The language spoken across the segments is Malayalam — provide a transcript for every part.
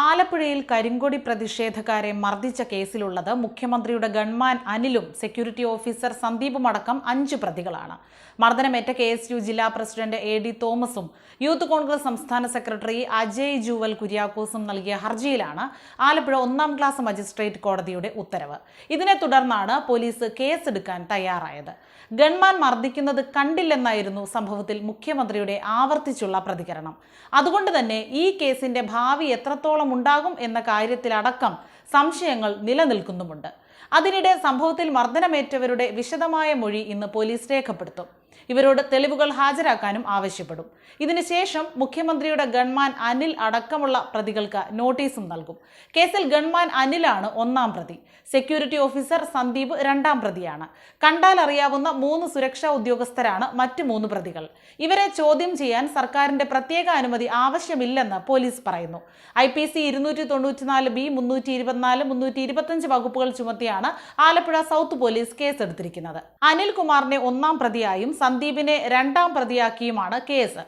ആലപ്പുഴയിൽ കരിങ്കൊടി പ്രതിഷേധക്കാരെ മർദ്ദിച്ച കേസിലുള്ളത് മുഖ്യമന്ത്രിയുടെ ഗൺമാൻ അനിലും സെക്യൂരിറ്റി ഓഫീസർ സന്ദീപും അടക്കം അഞ്ച് പ്രതികളാണ്. മർദ്ദനമേറ്റ കെ എസ് യു ജില്ലാ പ്രസിഡന്റ് എ ഡി തോമസും യൂത്ത് കോൺഗ്രസ് സംസ്ഥാന സെക്രട്ടറി അജയ് ജൂവൽ കുര്യാക്കോസും നൽകിയ ഹർജിയിലാണ് ആലപ്പുഴ ഒന്നാം ക്ലാസ് മജിസ്ട്രേറ്റ് കോടതിയുടെ ഉത്തരവ്. ഇതിനെ തുടർന്നാണ് പോലീസ് കേസെടുക്കാൻ തയ്യാറായത്. ഗൺമാൻ മർദ്ദിക്കുന്നത് കണ്ടില്ലെന്നായിരുന്നു സംഭവത്തിൽ മുഖ്യമന്ത്രിയുടെ ആവർത്തിച്ചുള്ള പ്രതികരണം. അതുകൊണ്ട് തന്നെ ഈ കേസിന്റെ ഭാവി എത്രത്തോളം ഉണ്ടാകും എന്ന കാര്യത്തിലടക്കം സംശയങ്ങൾ നിലനിൽക്കുന്നുമുണ്ട്. അതിനിടെ സംഭവത്തിൽ മർദ്ദനമേറ്റവരുടെ വിശദമായ മൊഴി ഇന്ന് പോലീസ് രേഖപ്പെടുത്തും. ഇവരോട് തെളിവുകൾ ഹാജരാക്കാനും ആവശ്യപ്പെടും. ഇതിനുശേഷം മുഖ്യമന്ത്രിയുടെ ഗൺമാൻ അനിൽ അടക്കമുള്ള പ്രതികൾക്ക് നോട്ടീസും നൽകും. കേസിൽ ഗൺമാൻ അനിലാണ് ഒന്നാം പ്രതി. സെക്യൂരിറ്റി ഓഫീസർ സന്ദീപ് രണ്ടാം പ്രതിയാണ്. കണ്ടാൽ അറിയാവുന്ന മൂന്ന് സുരക്ഷാ ഉദ്യോഗസ്ഥരാണ് മറ്റു മൂന്ന് പ്രതികൾ. ഇവരെ ചോദ്യം ചെയ്യാൻ സർക്കാരിന്റെ പ്രത്യേക അനുമതി ആവശ്യമില്ലെന്ന് പോലീസ് പറയുന്നു. ഐ പി സി ഇരുന്നൂറ്റി തൊണ്ണൂറ്റിനാല് ബി മുന്നൂറ്റി ഇരുപത്തിനാല് മുന്നൂറ്റി ഇരുപത്തഞ്ച് വകുപ്പുകൾ ചുമത്തിയാണ് ആലപ്പുഴ സൗത്ത് പോലീസ് കേസെടുത്തിരിക്കുന്നത്. അനിൽകുമാറിനെ ഒന്നാം പ്രതിയായും സന്ദീപിനെ രണ്ടാം പ്രതിയാക്കിയുമാണ് കേസ്.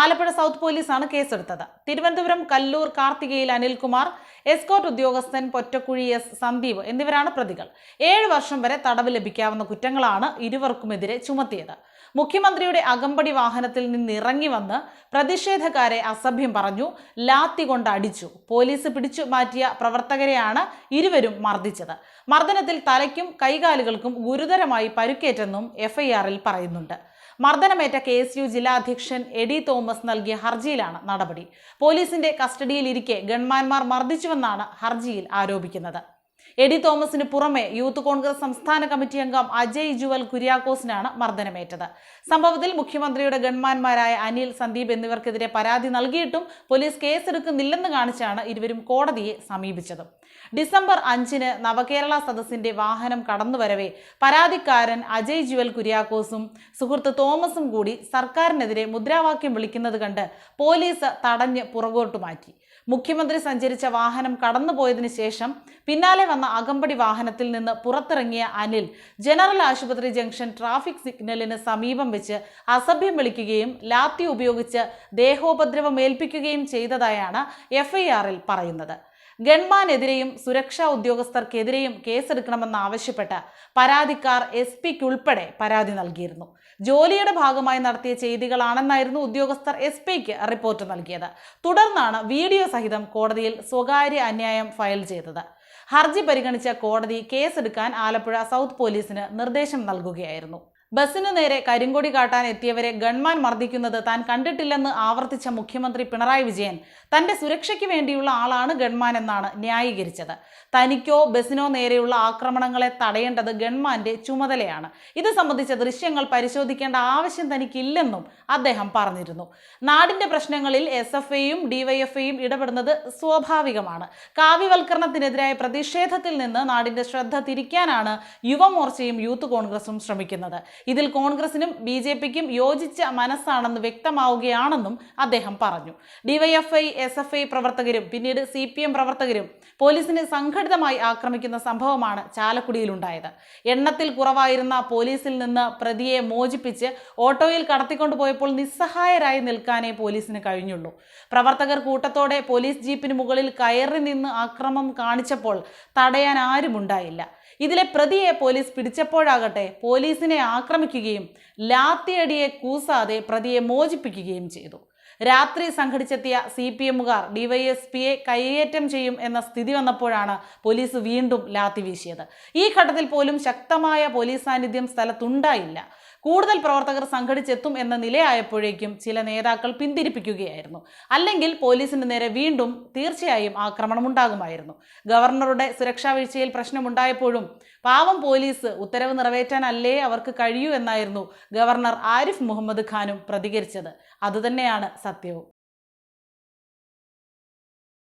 ആലപ്പുഴ സൗത്ത് പോലീസാണ് കേസെടുത്തത്. തിരുവനന്തപുരം കല്ലൂർ കാർത്തികയിൽ അനിൽകുമാർ എസ്കോർട്ട് ഉദ്യോഗസ്ഥൻ പൊറ്റക്കുഴി എസ് സന്ദീപ് എന്നിവരാണ് പ്രതികൾ. ഏഴ് വർഷം വരെ തടവ് ലഭിക്കാവുന്ന കുറ്റങ്ങളാണ് ഇരുവർക്കുമെതിരെ ചുമത്തിയത്. മുഖ്യമന്ത്രിയുടെ അകമ്പടി വാഹനത്തിൽ നിന്ന് ഇറങ്ങി വന്ന് പ്രതിഷേധക്കാരെ അസഭ്യം പറഞ്ഞു ലാത്തി കൊണ്ട് അടിച്ചു. പോലീസ് പിടിച്ചു മാറ്റിയ പ്രവർത്തകരെയാണ് ഇരുവരും മർദ്ദിച്ചത്. മർദ്ദനത്തിൽ തലയ്ക്കും കൈകാലുകൾക്കും ഗുരുതരമായി പരുക്കേറ്റെന്നും എഫ്ഐആറിൽ പറയുന്നുണ്ട്. മർദ്ദനമേറ്റ കെ എസ് യു ജില്ലാ അധ്യക്ഷൻ എഡി തോമസ് നൽകിയ ഹർജിയിലാണ് നടപടി. പോലീസിന്റെ കസ്റ്റഡിയിലിരിക്കെ ഗൺമാൻമാർ മർദ്ദിച്ചുവെന്നാണ് ഹർജിയിൽ ആരോപിക്കുന്നത്. എഡി തോമസിന് പുറമെ യൂത്ത് കോൺഗ്രസ് സംസ്ഥാന കമ്മിറ്റി അംഗം അജയ് ജുവൽ കുര്യാക്കോസിനാണ് മർദ്ദനമേറ്റത്. സംഭവത്തിൽ മുഖ്യമന്ത്രിയുടെ ഗൺമാന്മാരായ അനിൽ സന്ദീപ് എന്നിവർക്കെതിരെ പരാതി നൽകിയിട്ടും പോലീസ് കേസെടുക്കുന്നില്ലെന്ന് കാണിച്ചാണ് ഇരുവരും കോടതിയെ സമീപിച്ചത്. ഡിസംബർ അഞ്ചിന് നവകേരള സദസ്സിന്റെ വാഹനം കടന്നുവരവേ പരാതിക്കാരൻ അജയ് ജുവൽ കുര്യാക്കോസും സുഹൃത്ത് തോമസും കൂടി സർക്കാരിനെതിരെ മുദ്രാവാക്യം വിളിക്കുന്നത് കണ്ട് പോലീസ് തടഞ്ഞ് പുറകോട്ട് മാറ്റി. മുഖ്യമന്ത്രി സഞ്ചരിച്ച വാഹനം കടന്നുപോയതിനു ശേഷം പിന്നാലെ വന്ന അകമ്പടി വാഹനത്തിൽ നിന്ന് പുറത്തിറങ്ങിയ അനിൽ ജനറൽ ആശുപത്രി ജംഗ്ഷൻ ട്രാഫിക് സിഗ്നലിന് സമീപം വെച്ച് അസഭ്യം വിളിക്കുകയും ലാത്തി ഉപയോഗിച്ച് ദേഹോപദ്രവം ഏൽപ്പിക്കുകയും ചെയ്തതായാണ് എഫ്ഐആറിൽ പറയുന്നത്. ഗൺമാനെതിരെയും സുരക്ഷാ ഉദ്യോഗസ്ഥർക്കെതിരെയും കേസെടുക്കണമെന്നാവശ്യപ്പെട്ട് പരാതിക്കാർ എസ് പിക്കുൾപ്പെടെ പരാതി നൽകിയിരുന്നു. ജോലിയുടെ ഭാഗമായി നടത്തിയ ചെയ്തികളാണെന്നായിരുന്നു ഉദ്യോഗസ്ഥർ എസ് പിക്ക് റിപ്പോർട്ട് നൽകിയത്. തുടർന്നാണ് വീഡിയോ സഹിതം കോടതിയിൽ സ്വകാര്യ അന്യായം ഫയൽ ചെയ്തത്. ഹർജി പരിഗണിച്ച കോടതി കേസെടുക്കാൻ ആലപ്പുഴ സൗത്ത് പോലീസിന് നിർദ്ദേശം നൽകുകയായിരുന്നു. ബസ്സിനു നേരെ കരിങ്കൊടി കാട്ടാൻ എത്തിയവരെ ഗൺമാൻ മർദ്ദിക്കുന്നത് താൻ കണ്ടിട്ടില്ലെന്ന് ആവർത്തിച്ച മുഖ്യമന്ത്രി പിണറായി വിജയൻ തന്റെ സുരക്ഷയ്ക്ക് വേണ്ടിയുള്ള ആളാണ് ഗൺമാൻ എന്നാണ് ന്യായീകരിച്ചത്. തനിക്കോ ബസ്സിനോ നേരെയുള്ള ആക്രമണങ്ങളെ തടയേണ്ടത് ഗൺമാന്റെ ചുമതലയാണ്. ഇത് സംബന്ധിച്ച ദൃശ്യങ്ങൾ പരിശോധിക്കേണ്ട ആവശ്യം തനിക്കില്ലെന്നും അദ്ദേഹം പറഞ്ഞിരുന്നു. നാടിന്റെ പ്രശ്നങ്ങളിൽ എസ് എഫ് ഐയും ഡിവൈഎഫ്ഐയും ഇടപെടുന്നത് സ്വാഭാവികമാണ്. കാവ്യവൽക്കരണത്തിനെതിരായ പ്രതിഷേധത്തിൽ നിന്ന് നാടിന്റെ ശ്രദ്ധ തിരിക്കാനാണ് യുവമോർച്ചയും യൂത്ത് കോൺഗ്രസും ശ്രമിക്കുന്നത്. ഇതിൽ കോൺഗ്രസിനും ബി ജെ പിക്കും യോജിച്ച മനസ്സാണെന്ന് വ്യക്തമാവുകയാണെന്നും അദ്ദേഹം പറഞ്ഞു. ഡിവൈഎഫ്ഐ എസ് എഫ് ഐ പ്രവർത്തകരും പിന്നീട് സി പി എം പ്രവർത്തകരും പോലീസിനെ സംഘടിതമായി ആക്രമിക്കുന്ന സംഭവമാണ് ചാലക്കുടിയിലുണ്ടായത്. എണ്ണത്തിൽ കുറവായിരുന്ന പോലീസിൽ നിന്ന് പ്രതിയെ മോചിപ്പിച്ച് ഓട്ടോയിൽ കടത്തിക്കൊണ്ടുപോയപ്പോൾ നിസ്സഹായരായി നിൽക്കാനേ പോലീസിന് കഴിഞ്ഞുള്ളൂ. പ്രവർത്തകർ കൂട്ടത്തോടെ പോലീസ് ജീപ്പിന് മുകളിൽ കയറി നിന്ന് ആക്രമം കാണിച്ചപ്പോൾ തടയാൻ ആരുമുണ്ടായില്ല. ഇതിലെ പ്രതിയെ പോലീസ് പിടിച്ചപ്പോഴാകട്ടെ പോലീസിനെ ആക്രമിക്കുകയും ലാത്തിയടിയെ കൂസാതെ പ്രതിയെ മോചിപ്പിക്കുകയും ചെയ്തു. രാത്രി സംഘടിച്ചെത്തിയ സി പി എമ്മുകാർ ഡിവൈഎസ്പിയെ കൈയേറ്റം ചെയ്യും എന്ന സ്ഥിതി വന്നപ്പോഴാണ് പോലീസ് വീണ്ടും ലാത്തി വീശിയത്. ഈ ഘട്ടത്തിൽ പോലും ശക്തമായ പോലീസ് സാന്നിധ്യം സ്ഥലത്തുണ്ടായില്ല. കൂടുതൽ പ്രവർത്തകർ സംഘടിച്ചെത്തും എന്ന നിലയായപ്പോഴേക്കും ചില നേതാക്കൾ പിന്തിരിപ്പിക്കുകയായിരുന്നു. അല്ലെങ്കിൽ പോലീസിന് നേരെ വീണ്ടും തീർച്ചയായും ആക്രമണം ഉണ്ടാകുമായിരുന്നു ഗവർണറുടെ സുരക്ഷാ വീഴ്ചയിൽ പ്രശ്നമുണ്ടായപ്പോഴും പാവം പോലീസ് ഉത്തരവ് നിറവേറ്റാനല്ലേ അവർക്ക് കഴിയൂ എന്നായിരുന്നു ഗവർണർ ആരിഫ് മുഹമ്മദ് ഖാനും പ്രതികരിച്ചത്. അതുതന്നെയാണ് സത്യവും.